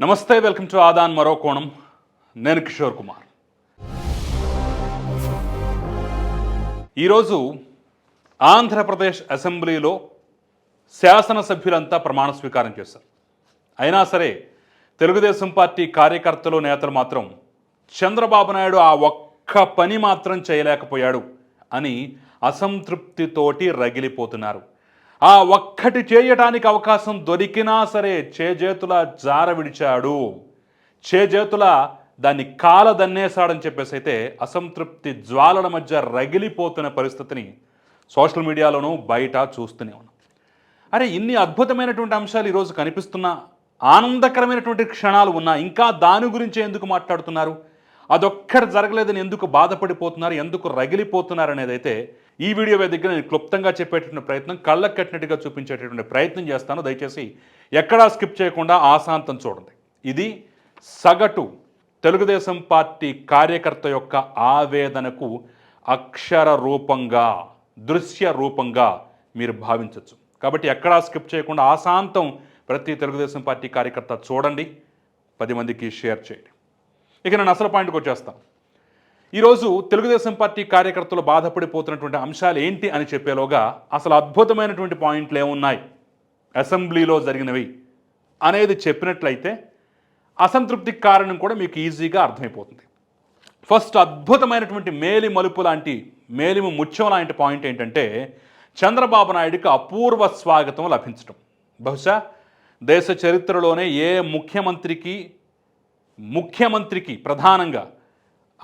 నమస్తే welcome to Aadan మరో కోణం. నేను కిషోర్ కుమార్. ఈరోజు ఆంధ్రప్రదేశ్ అసెంబ్లీలో శాసనసభ్యులంతా ప్రమాణ స్వీకారం చేశారు. అయినా సరే తెలుగుదేశం పార్టీ కార్యకర్తలు నేతలు మాత్రం చంద్రబాబు నాయుడు ఆ ఒక్క పని మాత్రం చేయలేకపోయాడు అని అసంతృప్తితోటి రగిలిపోతున్నారు. ఆ ఒక్కటి చేయటానికి అవకాశం దొరికినా సరే చేజేతుల జార విడిచాడు. చేజేతుల దాన్ని కాల దన్నేశాడని చెప్పేసి అయితే అసంతృప్తి జ్వాలల మధ్య రగిలిపోతున్న పరిస్థితిని సోషల్ మీడియాలోనూ బయట చూస్తూనే ఉన్నాం. అరే ఇన్ని అద్భుతమైనటువంటి అంశాలు ఈరోజు కనిపిస్తున్న ఆనందకరమైనటువంటి క్షణాలు ఉన్నా ఇంకా దాని గురించి ఎందుకు మాట్లాడుతున్నారు? అదొక్కటి జరగలేదని ఎందుకు బాధపడిపోతున్నారు? ఎందుకు రగిలిపోతున్నారు అనేది అయితే ఈ వీడియో దగ్గర నేను క్లుప్తంగా చెప్పేటటువంటి ప్రయత్నం కళ్ళకు కట్టినట్టుగా చూపించేటటువంటి ప్రయత్నం చేస్తాను. దయచేసి ఎక్కడా స్కిప్ చేయకుండా ఆశాంతం చూడండి. ఇది సగటు తెలుగుదేశం పార్టీ కార్యకర్త యొక్క ఆవేదనకు అక్షర రూపంగా దృశ్య రూపంగా మీరు భావించవచ్చు కాబట్టి ఎక్కడా స్కిప్ చేయకుండా ఆశాంతం ప్రతి తెలుగుదేశం పార్టీ కార్యకర్త చూడండి. పది మందికి షేర్ చేయండి. ఇక నేను అసలు పాయింట్కి వచ్చేస్తాను. ఈరోజు తెలుగుదేశం పార్టీ కార్యకర్తలు బాధపడిపోతున్నటువంటి అంశాలు ఏంటి అని చెప్పేలోగా అసలు అద్భుతమైనటువంటి పాయింట్లు ఏమున్నాయి? అసెంబ్లీలో జరిగినవి అనేది చెప్పినట్లయితే అసంతృప్తికి కారణం కూడా మీకు ఈజీగా అర్థమైపోతుంది. ఫస్ట్ అద్భుతమైనటువంటి మేలి మలుపు లాంటి మేలిము ముత్యం లాంటి పాయింట్ ఏంటంటే చంద్రబాబు నాయుడికి అపూర్వ స్వాగతం లభించడం బహుశా దేశ చరిత్రలోనే ఏ ముఖ్యమంత్రికి ముఖ్యమంత్రికి ప్రధానంగా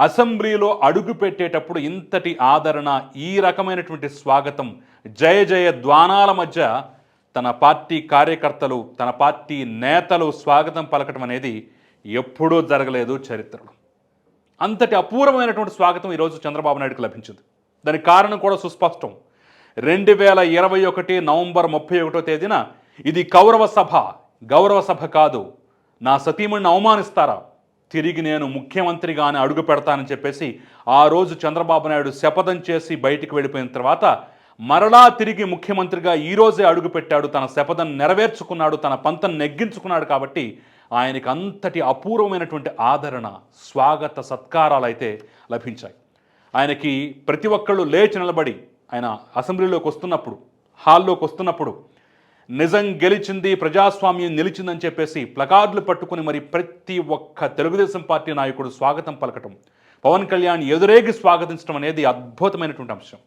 అసెంబ్లీలో అడుగు పెట్టేటప్పుడు ఇంతటి ఆదరణ ఈ రకమైనటువంటి స్వాగతం జయ జయ ద్వానాల మధ్య తన పార్టీ కార్యకర్తలు తన పార్టీ నేతలు స్వాగతం పలకటం అనేది ఎప్పుడూ జరగలేదు చరిత్రలో. అంతటి అపూర్వమైనటువంటి స్వాగతం ఈరోజు చంద్రబాబు నాయుడుకు లభించింది. దానికి కారణం కూడా సుస్పష్టం. రెండు వేల ఇరవై ఒకటి నవంబర్ ముప్పై ఒకటో తేదీన ఇది కౌరవ సభ గౌరవ సభ కాదు. నా సతీమణిని అవమానిస్తారా? తిరిగి నేను ముఖ్యమంత్రిగానే అడుగు పెడతానని చెప్పేసి ఆ రోజు చంద్రబాబు నాయుడు శపథం చేసి బయటికి వెళ్ళిపోయిన తర్వాత మరలా తిరిగి ముఖ్యమంత్రిగా ఈరోజే అడుగుపెట్టాడు అడుగు పెట్టాడు. తన శపథం నెరవేర్చుకున్నాడు. తన పంతం నెగ్గించుకున్నాడు కాబట్టి ఆయనకి అంతటి అపూర్వమైనటువంటి ఆదరణ స్వాగత సత్కారాలు అయితే లభించాయి. ఆయనకి ప్రతి ఒక్కళ్ళు లేచి నిలబడి ఆయన అసెంబ్లీలోకి వస్తున్నప్పుడు హాల్లోకి వస్తున్నప్పుడు నిజం గెలిచింది ప్రజాస్వామ్యం నిలిచిందని చెప్పేసి ప్లకార్డులు పట్టుకుని మరి ప్రతి ఒక్క తెలుగుదేశం పార్టీ నాయకుడు స్వాగతం పలకటం పవన్ కళ్యాణ్ ఎదురేగి స్వాగతించడం అనేది అద్భుతమైనటువంటి అంశం.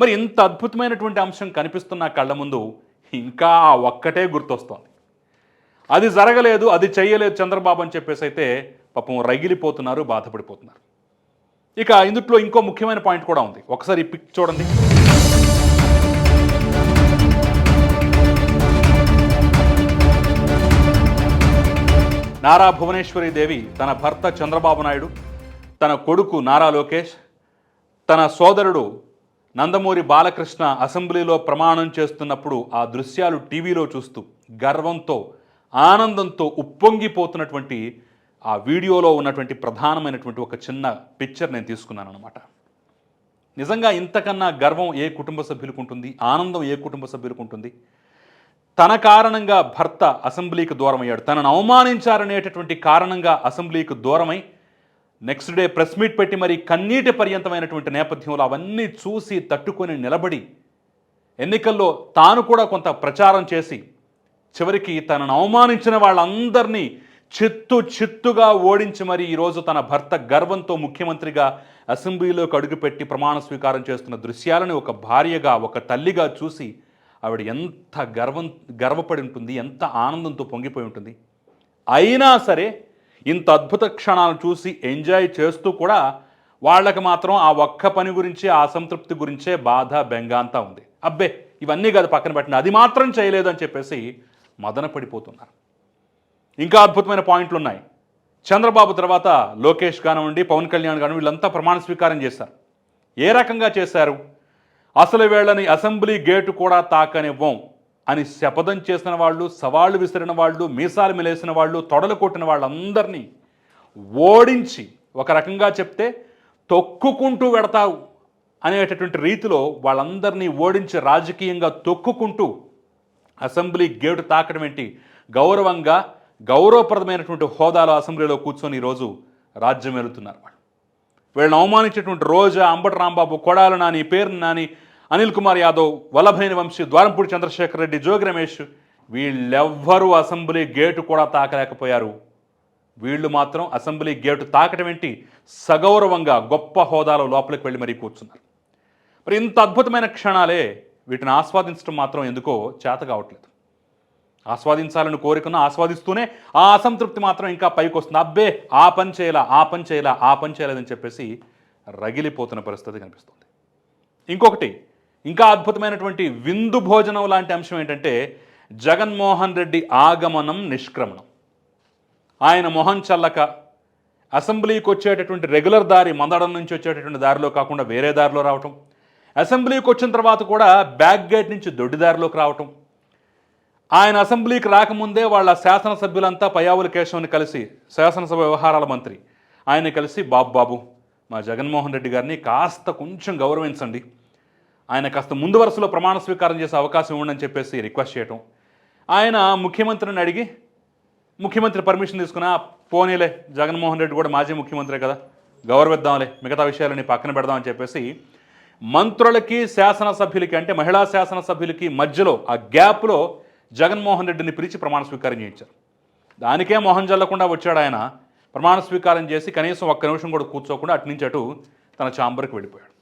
మరి ఇంత అద్భుతమైనటువంటి అంశం కనిపిస్తున్న కళ్ళ ముందు ఇంకా ఒక్కటే గుర్తొస్తోంది. అది జరగలేదు అది చేయలేదు చంద్రబాబు అని చెప్పేసి అయితే పాపం రగిలిపోతున్నారు బాధపడిపోతున్నారు. ఇక ఇందుట్లో ఇంకో ముఖ్యమైన పాయింట్ కూడా ఉంది. ఒకసారి పిక్ చూడండి. నారా భువనేశ్వరి దేవి తన భర్త చంద్రబాబు నాయుడు తన కొడుకు నారా లోకేష్ తన సోదరుడు నందమూరి బాలకృష్ణ అసెంబ్లీలో ప్రమాణం చేస్తున్నప్పుడు ఆ దృశ్యాలు టీవీలో చూస్తూ గర్వంతో ఆనందంతో ఉప్పొంగిపోతున్నటువంటి ఆ వీడియోలో ఉన్నటువంటి ప్రధానమైనటువంటి ఒక చిన్న పిక్చర్ నేను తీసుకున్నాను అనమాట నిజంగా ఇంతకన్నా గర్వం ఏ కుటుంబ సభ్యులకు ఉంటుంది? ఆనందం ఏ కుటుంబ సభ్యులకు ఉంటుంది? తన కారణంగా భర్త అసెంబ్లీకి దూరమయ్యాడు. తనను అవమానించారనేటటువంటి కారణంగా అసెంబ్లీకి దూరమై నెక్స్ట్ డే ప్రెస్ మీట్ పెట్టి మరి కన్నీటి పర్యంతమైనటువంటి నేపథ్యంలో అవన్నీ చూసి తట్టుకొని నిలబడి ఎన్నికల్లో తాను కూడా కొంత ప్రచారం చేసి చివరికి తనను అవమానించిన వాళ్ళందరినీ చిత్తు చిత్తుగా ఓడించి మరి ఈరోజు తన భర్త గర్వంతో ముఖ్యమంత్రిగా అసెంబ్లీలోకి అడుగుపెట్టి ప్రమాణ స్వీకారం చేస్తున్న దృశ్యాలను ఒక భార్యగా ఒక తల్లిగా చూసి ఆవిడ ఎంత గర్వం గర్వపడి ఉంటుంది ఎంత ఆనందంతో పొంగిపోయి ఉంటుంది. అయినా సరే ఇంత అద్భుత క్షణాలను చూసి ఎంజాయ్ చేస్తూ కూడా వాళ్ళకి మాత్రం ఆ ఒక్క పని గురించి ఆ అసంతృప్తి గురించే బాధ బెంగ అంతా ఉంది. అబ్బే ఇవన్నీ కాదు పక్కన పెట్టిన అది మాత్రం చేయలేదు అని చెప్పేసి మదన పడిపోతున్నారు. ఇంకా అద్భుతమైన పాయింట్లు ఉన్నాయి. చంద్రబాబు తర్వాత లోకేష్ కానివ్వండి పవన్ కళ్యాణ్ కానివ్వండి వీళ్ళంతా ప్రమాణ స్వీకారం చేశారు. ఏ రకంగా చేశారు? అసలు వీళ్ళని అసెంబ్లీ గేటు కూడా తాకనివ్వం అని శపథం చేసిన వాళ్ళు సవాళ్ళు విసిరిన వాళ్ళు మీసాలు మిలేసిన వాళ్ళు తొడలు కొట్టిన వాళ్ళందరినీ ఓడించి ఒక రకంగా చెప్తే తొక్కుకుంటూ వెడతావు అనేటటువంటి రీతిలో వాళ్ళందరినీ ఓడించి రాజకీయంగా తొక్కుకుంటూ అసెంబ్లీ గేటు తాకడం ఏంటి? గౌరవంగా గౌరవప్రదమైనటువంటి హోదాలో అసెంబ్లీలో కూర్చొని ఈరోజు రాజ్యం వెళుతున్నారు వాళ్ళు. వీళ్ళని అవమానించేటువంటి రోజా అంబటి రాంబాబు కొడాలు నాని పేరు నాని అనిల్ కుమార్ యాదవ్ వల్లభనేని వంశీ ద్వారంపూడి చంద్రశేఖర్ రెడ్డి జోగి రమేష్ వీళ్ళెవ్వరూ అసెంబ్లీ గేటు కూడా తాకలేకపోయారు. వీళ్ళు మాత్రం అసెంబ్లీ గేటు తాకటం ఏంటి? సగౌరవంగా గొప్ప హోదాలో లోపలికి వెళ్ళి మరీ కూర్చున్నారు. మరి ఇంత అద్భుతమైన క్షణాలే వీటిని ఆస్వాదించడం మాత్రం ఎందుకో చేత కావట్లేదు. ఆస్వాదించాలని కోరికను ఆస్వాదిస్తూనే ఆ అసంతృప్తి మాత్రం ఇంకా పైకి వస్తుంది. అబ్బే ఆ పని చేయాలా ఆ పని చేయాలా ఆ పని చేయలేదని చెప్పేసి రగిలిపోతున్న పరిస్థితి కనిపిస్తుంది. ఇంకొకటి ఇంకా అద్భుతమైనటువంటి విందు భోజనం లాంటి అంశం ఏంటంటే జగన్మోహన్ రెడ్డి ఆగమనం నిష్క్రమణం. ఆయన మొహం చల్లక అసెంబ్లీకి వచ్చేటటువంటి రెగ్యులర్ దారి మందడం నుంచి వచ్చేటటువంటి దారిలో కాకుండా వేరే దారిలో రావటం. అసెంబ్లీకి వచ్చిన తర్వాత కూడా బ్యాక్ గేట్ నుంచి దొడ్డి దారిలోకి రావటం. ఆయన అసెంబ్లీకి రాకముందే వాళ్ళ శాసనసభ్యులంతా పయావుల కేశవుని కలిసి శాసనసభ వ్యవహారాల మంత్రి. ఆయన కలిసి బాబు బాబు మా జగన్మోహన్ రెడ్డి గారిని కాస్త కొంచెం గౌరవించండి. ఆయన కాస్త ముందు వరుసలో ప్రమాణ స్వీకారం చేసే అవకాశం ఉండని చెప్పేసి రిక్వెస్ట్ చేయటం. ఆయన ముఖ్యమంత్రిని అడిగి ముఖ్యమంత్రి పర్మిషన్ తీసుకున్న పోనీలే జగన్మోహన్ రెడ్డి కూడా మాజీ ముఖ్యమంత్రి కదా గౌరవిద్దాంలే మిగతా విషయాలని పక్కన పెడదామని చెప్పేసి మంత్రులకి శాసనసభ్యులకి అంటే మహిళా శాసనసభ్యులకి మధ్యలో ఆ గ్యాప్లో జగన్మోహన్ రెడ్డిని పిలిచి ప్రమాణ స్వీకారం చేయించారు. దానికే మొహం జల్లకుండా వచ్చాడు ఆయన. ప్రమాణ స్వీకారం చేసి కనీసం ఒక్క నిమిషం కూడా కూర్చోకుండా అటు నుంచి అటు తన ఛాంబర్కి వెళ్ళిపోయాడు.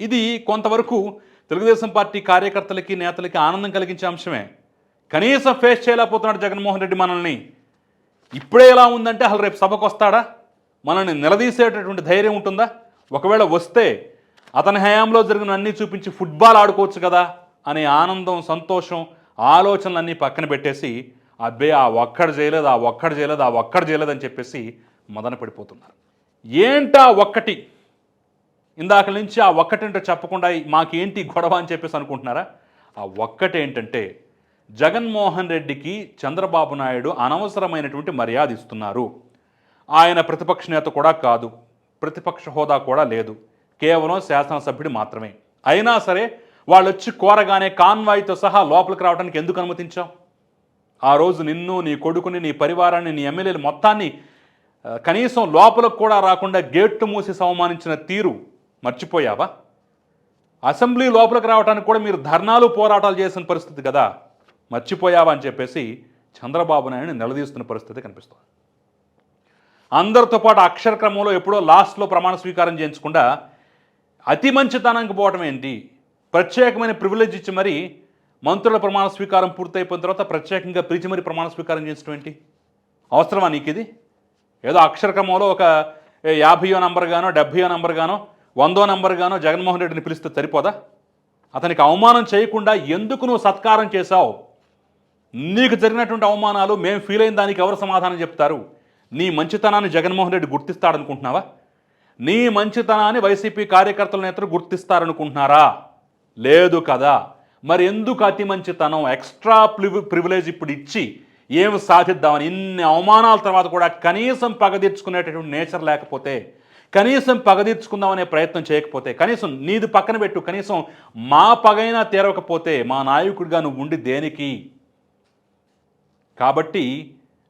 ఇది కొంతవరకు తెలుగుదేశం పార్టీ కార్యకర్తలకి నేతలకి ఆనందం కలిగించే అంశమే. కనీసం ఫేస్ చేయలేకపోతున్నాడు జగన్మోహన్ రెడ్డి మనల్ని. ఇప్పుడే ఎలా ఉందంటే అసలు రేపు సభకు వస్తాడా? మనల్ని నిలదీసేటటువంటి ధైర్యం ఉంటుందా? ఒకవేళ వస్తే అతని హయాంలో జరిగిన అన్నీ చూపించి ఫుట్బాల్ ఆడుకోవచ్చు కదా అనే ఆనందం సంతోషం ఆలోచనలన్నీ పక్కన పెట్టేసి అబ్బే ఆ ఒక్కడు చేయలేదు ఆ ఒక్కడు చేయలేదు ఆ ఒక్కడు చేయలేదు అని చెప్పేసి మదన పడిపోతున్నారు. ఏంటా ఒక్కటి? ఇందాక నుంచి ఆ ఒక్కటేంటో చెప్పకుండా మాకేంటి గొడవ అని చెప్పేసి అనుకుంటున్నారా? ఆ ఒక్కటేంటంటే జగన్మోహన్ రెడ్డికి చంద్రబాబు నాయుడు అనవసరమైనటువంటి మర్యాద ఇస్తున్నారు. ఆయన ప్రతిపక్ష నేత కూడా కాదు ప్రతిపక్ష హోదా కూడా లేదు. కేవలం శాసనసభ్యుడు మాత్రమే. అయినా సరే వాళ్ళు వచ్చి కోరగానే కాన్వాయ్తో సహా లోపలికి రావడానికి ఎందుకు అనుమతించాం ఆ రోజు నిన్ను నీ కొడుకుని నీ పరివారాన్ని నీ ఎమ్మెల్యేలు మొత్తాన్ని కనీసం లోపలకు కూడా రాకుండా గేట్లు మూసి అవమానించిన తీరు మర్చిపోయావా? అసెంబ్లీ లోపలికి రావడానికి కూడా మీరు ధర్నాలు పోరాటాలు చేసిన పరిస్థితి కదా. మర్చిపోయావా అని చెప్పేసి చంద్రబాబు నాయుడు నిలదీస్తున్న పరిస్థితి కనిపిస్తుంది. అందరితో పాటు అక్షర క్రమంలో ఎప్పుడో లాస్ట్లో ప్రమాణ స్వీకారం చేయించకుండా అతి మంచితనానికి పోవటం ఏంటి? ప్రత్యేకమైన ప్రివిలేజ్ ఇచ్చి మరి మంత్రుల ప్రమాణ స్వీకారం పూర్తయిపోయిన తర్వాత ప్రత్యేకంగా పిలిచి మరి ప్రమాణ స్వీకారం చేయించడం ఏంటి? అవసరమా నీకు ఇది ఏదో అక్షరక్రమంలో ఒక యాభయో యాభైయో నంబర్ గానో డెబ్భయో నంబర్ గానో వందో నంబర్ గానో జగన్మోహన్ రెడ్డిని పిలిస్తే సరిపోదా? అతనికి అవమానం చేయకుండా ఎందుకు నువ్వు సత్కారం చేశావు? నీకు జరిగినటువంటి అవమానాలు మేము ఫీల్ అయిన దానికి ఎవరు సమాధానం చెప్తారు? నీ మంచితనాన్ని జగన్మోహన్ రెడ్డి గుర్తిస్తాడనుకుంటున్నావా? నీ మంచితనాన్ని వైసీపీ కార్యకర్తల నేతలు గుర్తిస్తారనుకుంటున్నారా? లేదు కదా. మరి ఎందుకు అతి మంచితనం ఎక్స్ట్రా ప్రివి ప్రివిలేజ్ ఇప్పుడు ఇచ్చి ఏం సాధిద్దామని ఇన్ని అవమానాల తర్వాత కూడా కనీసం పగ తీర్చుకునేటటువంటి నేచర్ లేకపోతే కనీసం పగ తీర్చుకుందామనే ప్రయత్నం చేయకపోతే కనీసం నీది పక్కన పెట్టు కనీసం మా పగైనా తీరవకపోతే మా నాయకుడిగా నువ్వు ఉండి దేనికి? కాబట్టి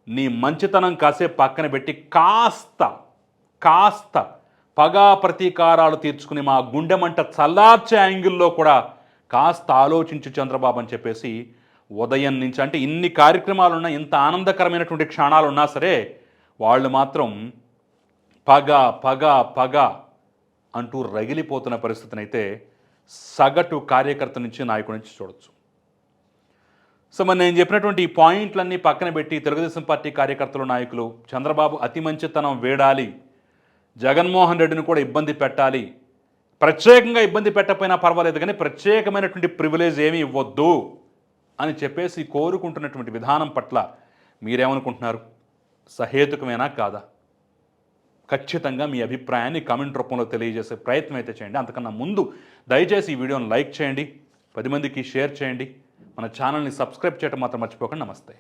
నీ మంచితనం కాసేపు పక్కన పెట్టి కాస్త కాస్త పగా ప్రతీకారాలు తీర్చుకుని మా గుండె మంట చల్లార్చే యాంగిల్లో కూడా కాస్త ఆలోచించు చంద్రబాబు అని చెప్పేసి ఉదయం నుంచి అంటే ఇన్ని కార్యక్రమాలు ఉన్నా ఇంత ఆనందకరమైనటువంటి క్షణాలు ఉన్నా సరే వాళ్ళు మాత్రం పగ పగ పగ అంటూ రగిలిపోతున్న పరిస్థితినైతే సగటు కార్యకర్త నుంచి నాయకుడి నుంచి చూడొచ్చు. సో మరి నేను చెప్పినటువంటి ఈ పాయింట్లన్నీ పక్కన పెట్టి తెలుగుదేశం పార్టీ కార్యకర్తలు నాయకులు చంద్రబాబు అతి మంచితనం వేడాలి. జగన్మోహన్ రెడ్డిని కూడా ఇబ్బంది పెట్టాలి. ప్రత్యేకంగా ఇబ్బంది పెట్టకపోయినా పర్వాలేదు కానీ ప్రత్యేకమైనటువంటి ప్రివిలేజ్ ఏమీ ఇవ్వద్దు అని చెప్పేసి కోరుకుంటున్నటువంటి విధానం పట్ల మీరేమనుకుంటున్నారు? సహేతుకమేనా కాదా? ఖచ్చితంగా మీ అభిప్రాయాన్ని కామెంట్ రూపంలో తెలియజేసే ప్రయత్నం అయితే చేయండి. అంతకన్నా ముందు దయచేసి ఈ వీడియోని లైక్ చేయండి. పది మందికి షేర్ చేయండి. మన ఛానల్ని సబ్స్క్రైబ్ చేయడం మాత్రం మర్చిపోకండి. నమస్తే.